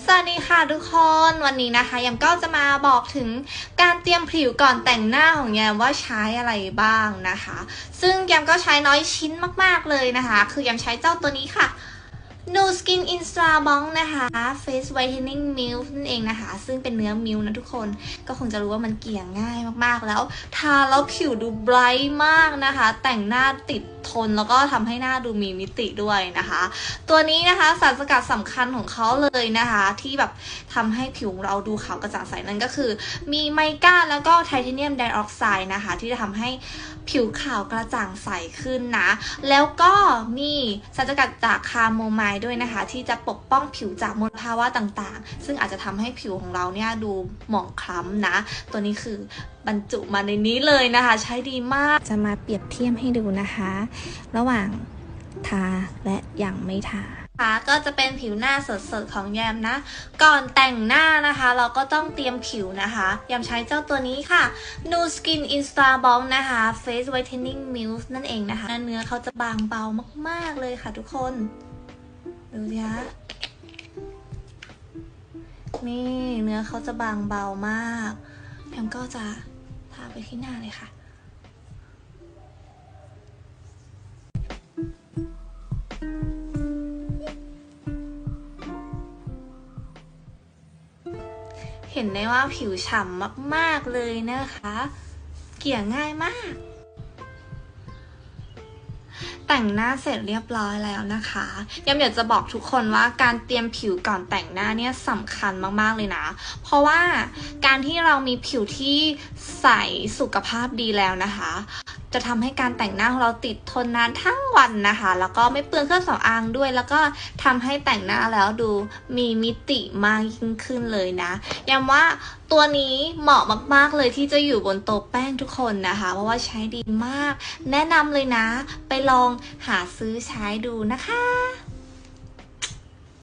สวัสดีค่ะทุกคนวันนี้นะคะยมก็จะมาบอกถึงการเตรียมผิวก่อนแต่งหน้าของยมว่าใช้อะไรบ้างนะคะ ซึ่งยมก็ใช้น้อยชิ้นมากๆเลยนะคะ คือยมใช้เจ้าตัวนี้ค่ะ No Skin Instra b o n นะคะ Face Whitening Milk นั่นเองนะคะ ซึ่งเป็นเนื้อมิลค์นะทุกคนก็คงจะรู้ว่ามันเกลี่ยง่ายมากๆ แล้ว ทาแล้วผิวดูไบรท์มากนะคะ แต่งหน้าติดทนแล้วก็ทำให้หน้าดูมีมิติด้วยนะคะ ตัวนี้นะคะสารสกัดสำคัญของเขาเลยนะคะ ที่แบบทำให้ผิวเราดูขาวกระจ่างใสนั่นก็คือ มีไมก้าแล้วก็ไทเทเนียมไดออกไซด์นะคะ ที่จะทำให้ผิวขาวกระจ่างใสขึ้นนะ แล้วก็มีสารสกัดจากคาโมไมล์ด้วยนะคะ ที่จะปกป้องผิวจากมลภาวะต่างๆ ซึ่งอาจจะทำให้ผิวของเราเนี่ยดูหมองคล้ำนะ ตัวนี้คือบรรจุมาในนี้เลยนะคะ ใช้ดีมากจะมาเปรียบเทียบให้ดูนะคะ ระหว่างทาและยังไม่ทานะคะก็จะเป็นผิวหน้าสดๆของแยมนะ ก่อนแต่งหน้านะคะ เราก็ต้องเตรียมผิวนะคะแยมใช้เจ้าตัวนี้ค่ะ Nu Skin Insta b o m นะคะ Face Whitening Milk นั่นเองนะคะ เนื้อเขาจะบางเบามากๆเลยค่ะทุกคน ดูสิคะนี่เนื้อเขาจะบางเบามากแยมก็จะทาไปที่หน้าเลยค่ะเห็นได้ว่าผิวฉ่ำมาก ๆ เลยนะคะ เกี่ยง่ายมาก แต่งหน้าเสร็จเรียบร้อยแล้วนะคะยังอยากจะบอกทุกคนว่าการเตรียมผิวก่อนแต่งหน้าเนี่ยสำคัญมากๆเลยนะ เพราะว่าการที่เรามีผิวที่ใสสุขภาพดีแล้วนะคะ จะทำให้การแต่งหน้าของเราติดทนนานทั้งวันนะคะ แล้วก็ไม่เปลืองเครื่องสำอางด้วย แล้วก็ทำให้แต่งหน้าแล้วดูมีมิติมากยิ่งขึ้นเลยนะย้ำว่าตัวนี้เหมาะมาก ๆ เลยที่จะอยู่บนโต๊ะแป้งทุกคนนะคะ เพราะว่าใช้ดีมาก แนะนำเลยนะ ไปลองหาซื้อใช้ดูนะคะ